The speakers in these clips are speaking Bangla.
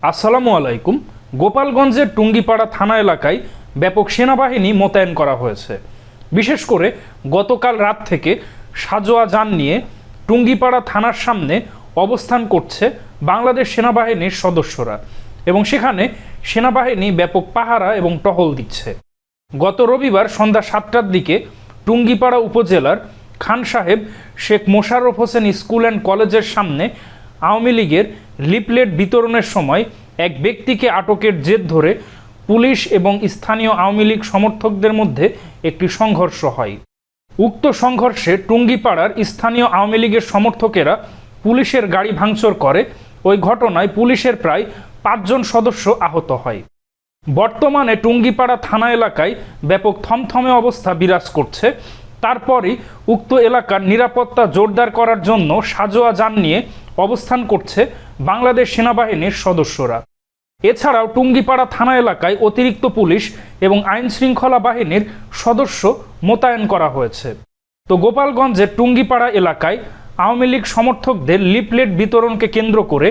আসসালামু আলাইকুম। গোপালগঞ্জের টুঙ্গিপাড়া থানা এলাকায় ব্যাপক সেনাবাহিনী মোতায়েন করা হয়েছে। বিশেষ করে গতকাল রাত থেকে সাজোয়া যান নিয়ে টুঙ্গিপাড়া থানার সামনে অবস্থান করছে বাংলাদেশ সেনাবাহিনীর সদস্যরা এবং সেখানে সেনাবাহিনী ব্যাপক পাহারা এবং টহল দিচ্ছে। গত রবিবার সন্ধ্যা সাতটার দিকে টুঙ্গিপাড়া উপজেলার খান সাহেব শেখ মোশাররফ হোসেন স্কুল অ্যান্ড কলেজের সামনে আওয়ামী লীগের লিপলেট বিতরণের সময় এক ব্যক্তিকে আটকের জেদ ধরে পুলিশ এবং স্থানীয় আওয়ামী লীগ সমর্থকদের মধ্যে একটি সংঘর্ষ হয়। উক্ত সংঘর্ষে টুঙ্গিপাড়ার স্থানীয় আওয়ামী লীগের সমর্থকেরা পুলিশের গাড়ি ভাঙচুর করে। ওই ঘটনায় পুলিশের প্রায় পাঁচজন সদস্য আহত হয়। বর্তমানে টুঙ্গিপাড়া থানা এলাকায় ব্যাপক থমথমে অবস্থা বিরাজ করছে। তারপরই উক্ত এলাকার নিরাপত্তা জোরদার করার জন্য সাজোয়া যান নিয়ে অবস্থান করছে বাংলাদেশ সেনাবাহিনীর সদস্যরা। এছাড়াও টুঙ্গিপাড়া থানা এলাকায় অতিরিক্ত পুলিশ এবং আইন শৃঙ্খলা বাহিনীর সদস্য মোতায়েন করা হয়েছে। তো গোপালগঞ্জের টুঙ্গিপাড়া এলাকায় আওয়ামী লীগ সমর্থকদের লিফলেট বিতরণকে কেন্দ্র করে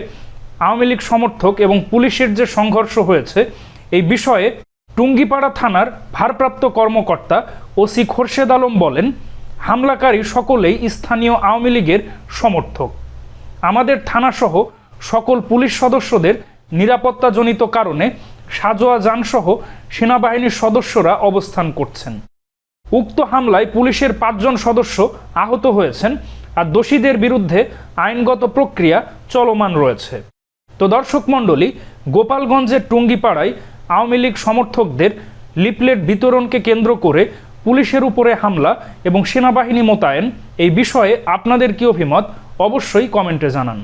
আওয়ামী লীগ সমর্থক এবং পুলিশের যে সংঘর্ষ হয়েছে, এই বিষয়ে টুঙ্গিপাড়া থানার ভারপ্রাপ্ত কর্মকর্তা ওসি খোরশেদ আলম বলেন, হামলাকারী সকলেই স্থানীয় আওয়ামী লীগের সমর্থক। আমাদের থানাসহ সকল পুলিশ সদস্যদের নিরাপত্তাজনিত কারণে সাজোয়া যানসহ সেনাবাহিনীর সদস্যরা অবস্থান করছেন। উক্ত হামলায় পুলিশের পাঁচজন সদস্য আহত হয়েছেন আর দোষীদের বিরুদ্ধে আইনগত প্রক্রিয়া চলমান রয়েছে। তো দর্শক মণ্ডলী, গোপালগঞ্জের টুঙ্গিপাড়ায় আওয়ামী লীগ সমর্থকদের লিপলেট বিতরণকে কেন্দ্র করে পুলিশের উপরে হামলা এবং সেনাবাহিনী মোতায়েন এই বিষয়ে আপনাদের কি অভিমত? অবশ্যই কমেন্টে জানান।